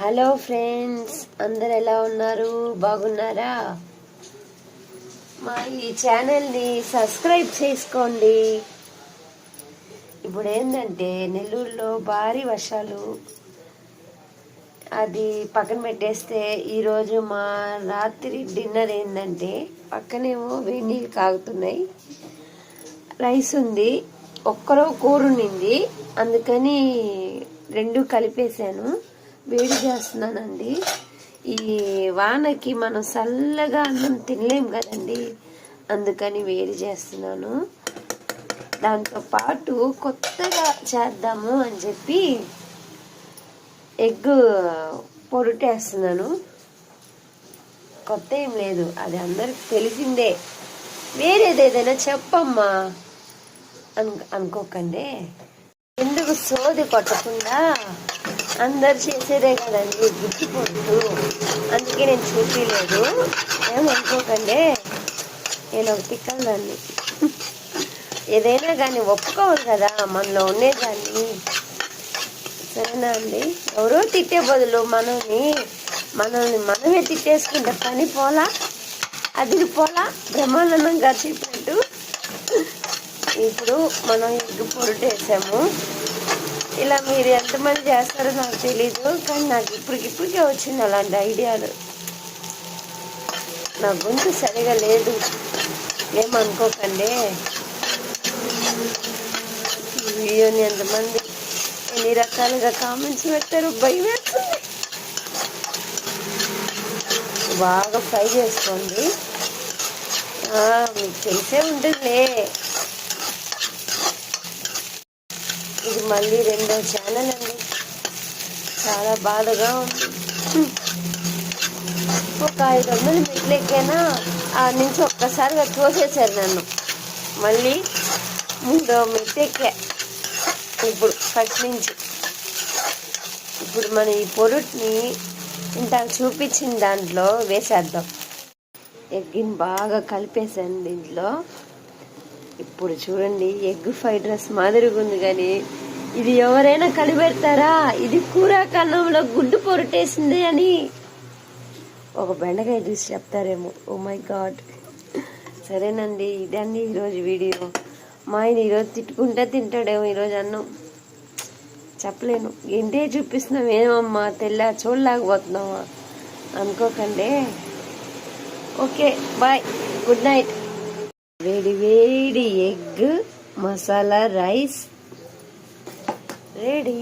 Hello friends అందరు ఎలా ఉన్నారు? బాగున్నారా? మా ఈ ఛానల్ని సబ్స్క్రైబ్ చేసుకోండి. ఇప్పుడు ఏంటంటే నెల్లూరులో భారీ వర్షాలు. అది పక్కన పెట్టేస్తే ఈరోజు మా రాత్రి డిన్నర్ ఏంటంటే పక్కనేమో వేడి నీళ్ళు కాగుతున్నాయి. రైస్ ఉంది ఒక్కరో కూర ఉండింది. అందుకని రెండు కలిపేశాను. వేడి చేస్తున్నానండి. ఈ వానకి మనం చల్లగా అన్నం తినలేం కదండి. అందుకని వేడి చేస్తున్నాను. దాంతో పాటు కొత్తగా చేద్దాము అని చెప్పి ఎగ్ పొరుటేస్తున్నాను. కొత్త ఏం లేదు. అది అందరికి తెలిసిందే. వేరేది ఏదైనా చెప్పమ్మా. అను అనుకోకండి. ఎందుకు సోది కొట్టకుండా అందరు చేసేదే కదండి గుర్తు అందుకే నేను చూపించలేదు ఏమనుకోకండి నేను ఒక తిక్కను దాన్ని. ఏదైనా కానీ ఒప్పుకోవాలి కదా మనలో ఉండేదాన్ని సరేనా అండి? ఎవరో తిట్టే బదులు మనల్ని మనల్ని మనమే తిట్టేసుకుంటే పని పోలా? అది పోలా? బ్రహ్మానందంగా చెప్పినట్టు. ఇప్పుడు మనం ఎగ్గు పొరుటేసాము ఇలా మీరు ఎంతమంది చేస్తారో నాకు తెలీదు కానీ నాకు ఇప్పటికి ఇప్పటికే వచ్చింది అలాంటి ఐడియాలు. నా గొంతు సరిగా లేదు. ఏమనుకోకండి. వీడియోని ఎంతమంది ఎన్ని రకాలుగా కామెంట్స్ పెట్టారు భయం బాగా ఫ్రై చేసుకోండి. ఆ, మీకు తెలిసే ఉంటుందిలే ఇది మళ్ళీ రెండో ఛానల్ అండి. చాలా బాధగా ఉంది. ఒక ఐదు వందలు మెట్లు ఎక్కానా ఆ నుంచి ఒక్కసారిగా తోసేసారు నన్ను. మళ్ళీ మూడో మెట్లు ఎక్కా ఇప్పుడు ఫస్ట్ నుంచి. ఇప్పుడు మనం ఈ పొరుట్ని ఇంత చూపించిన దాంట్లో వేసేద్దాం. ఎగ్గిని బాగా కలిపేసాను దీంట్లో. ఇప్పుడు చూడండి ఎగ్ ఫ్రైడ్ రైస్ మాదిరిగా ఉంది కానీ ఇది ఎవరైనా కనిపెడతారా? ఇది కూర కన్నంలో గుడ్డు పొరటేసింది అని. ఒక బెండకాయ చూసి చెప్తారేమో. Oh my God. సరేనండి ఇదండి ఈరోజు వీడియో. మా ఆయన ఈరోజు తిట్టుకుంటే తింటాడేమో ఈరోజు అన్నం. చెప్పలేను. ఏంటే చూపిస్తున్నాం ఏమమ్మా తెల్ల చూడలేకపోతున్నావా అనుకోకండి. Okay bye good night. వేడి వేడి ఎగ్ మసాలా రైస్ రెడీ